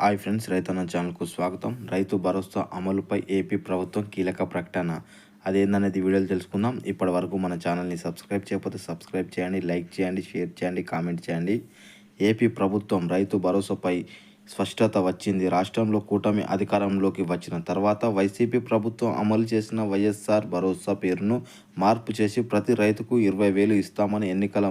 Hi friends రైతన్న ఛానల్కు స్వాగతం. రైతు భరోసా అమలుపై ఏపీ ప్రభుత్వం కీలక ప్రకటన. అదేందనేది వీడియోలు తెలుసుకుందాం. ఇప్పటి వరకు మన ఛానల్ని సబ్స్క్రైబ్ చేయకపోతే సబ్స్క్రైబ్ చేయండి లైక్ చేయండి షేర్ చేయండి కామెంట్ చేయండి. ఏపీ ప్రభుత్వం రైతు భరోసాపై స్పష్టత వచ్చింది. రాష్ట్రంలో కూటమి అధికారంలోకి వచ్చిన తర్వాత వైసీపీ ప్రభుత్వం అమలు చేసిన వైఎస్ఆర్ భరోసా పేరును మార్పు చేసి ప్రతి రైతుకు ఇరవై వేలు ఇస్తామని ఎన్నికల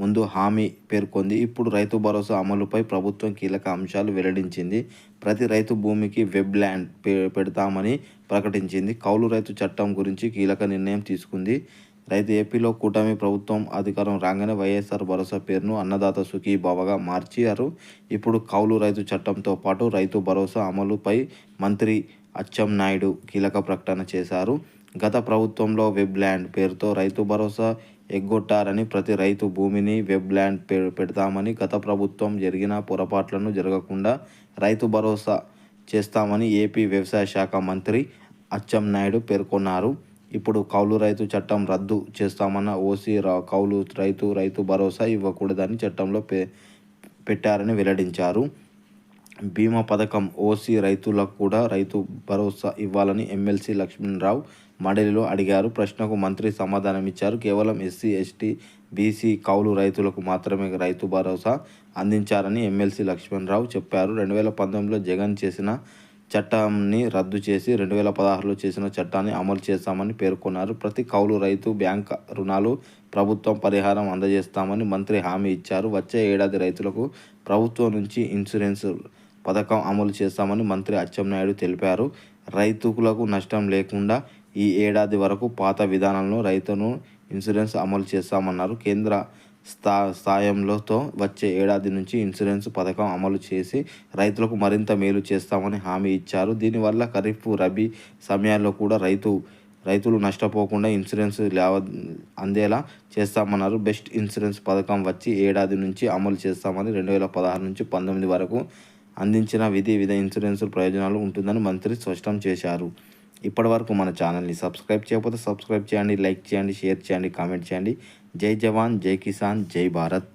ముందు హామీ పేర్కొంది. ఇప్పుడు రైతు భరోసా అమలుపై ప్రభుత్వం కీలక అంశాలు వెల్లడించింది. ప్రతి రైతు భూమికి వెబ్ ల్యాండ్ పెడతామని ప్రకటించింది. కౌలు రైతు చట్టం గురించి కీలక నిర్ణయం తీసుకుంది. రైతు ఏపీలో కూటమి ప్రభుత్వం అధికారం రాగానే వైఎస్ఆర్ భరోసా పేరును అన్నదాత సుఖీ మార్చారు. ఇప్పుడు కౌలు రైతు చట్టంతో పాటు రైతు భరోసా అమలుపై మంత్రి అచ్చెం నాయుడు కీలక ప్రకటన చేశారు. గత ప్రభుత్వంలో వెబ్ ల్యాండ్ పేరుతో రైతు భరోసా ఎగ్గొట్టారని ప్రతి రైతు భూమిని వెబ్ ల్యాండ్ పెడతామని గత ప్రభుత్వం జరిగిన పొరపాట్లను జరగకుండా రైతు భరోసా చేస్తామని ఏపీ వ్యవసాయ శాఖ మంత్రి అచ్చెం నాయుడు పేర్కొన్నారు. ఇప్పుడు కౌలు రైతు చట్టం రద్దు చేస్తామన్న ఓసీ రా కౌలు రైతు రైతు భరోసా ఇవ్వకూడదని చట్టంలో పె పెట్టారని వెల్లడించారు. బీమా పథకం ఓసీ రైతులకు కూడా రైతు భరోసా ఇవ్వాలని ఎమ్మెల్సీ లక్ష్మణరావు మండలిలో అడిగారు. ప్రశ్నకు మంత్రి సమాధానం ఇచ్చారు. కేవలం ఎస్సీ ఎస్టీ బీసీ కౌలు రైతులకు మాత్రమే రైతు భరోసా అందించారని ఎమ్మెల్సీ లక్ష్మణరావు చెప్పారు. రెండు వేల పంతొమ్మిదిలో జగన్ చేసిన చట్టాన్ని రద్దు చేసి రెండు వేల పదహారులో చేసిన చట్టాన్ని అమలు చేస్తామని పేర్కొన్నారు. ప్రతి కౌలు రైతు బ్యాంక్ రుణాలు ప్రభుత్వం పరిహారం అందజేస్తామని మంత్రి హామీ ఇచ్చారు. వచ్చే ఏడాది రైతులకు ప్రభుత్వం నుంచి ఇన్సూరెన్స్ పథకం అమలు చేస్తామని మంత్రి అచ్చెన్నాయుడు తెలిపారు. రైతులకు నష్టం లేకుండా ఈ ఏడాది వరకు పాత విధానంలో రైతును ఇన్సూరెన్స్ అమలు చేస్తామన్నారు. కేంద్ర స్థా స్థాయంలోతో వచ్చే ఏడాది నుంచి ఇన్సూరెన్స్ పథకం అమలు చేసి రైతులకు మరింత మేలు చేస్తామని హామీ ఇచ్చారు. దీనివల్ల ఖరీఫ్ రబీ సమయాల్లో కూడా రైతు రైతులు నష్టపోకుండా ఇన్సూరెన్స్ లేవ అందేలా చేస్తామన్నారు. బెస్ట్ ఇన్సూరెన్స్ పథకం వచ్చి ఏడాది నుంచి అమలు చేస్తామని రెండు వేల పదహారు నుంచి పంతొమ్మిది వరకు అందించిన విధి విధ ఇన్సూరెన్స్ ప్రయోజనాలు ఉంటుందని మంత్రి స్పష్టం చేశారు. ఇప్పటివరకు మన ఛానల్ని సబ్స్క్రైబ్ చేయకపోతే సబ్స్క్రైబ్ చేయండి లైక్ చేయండి షేర్ చేయండి కామెంట్ చేయండి. జై జవాన్ జై కిసాన్ జై భారత్.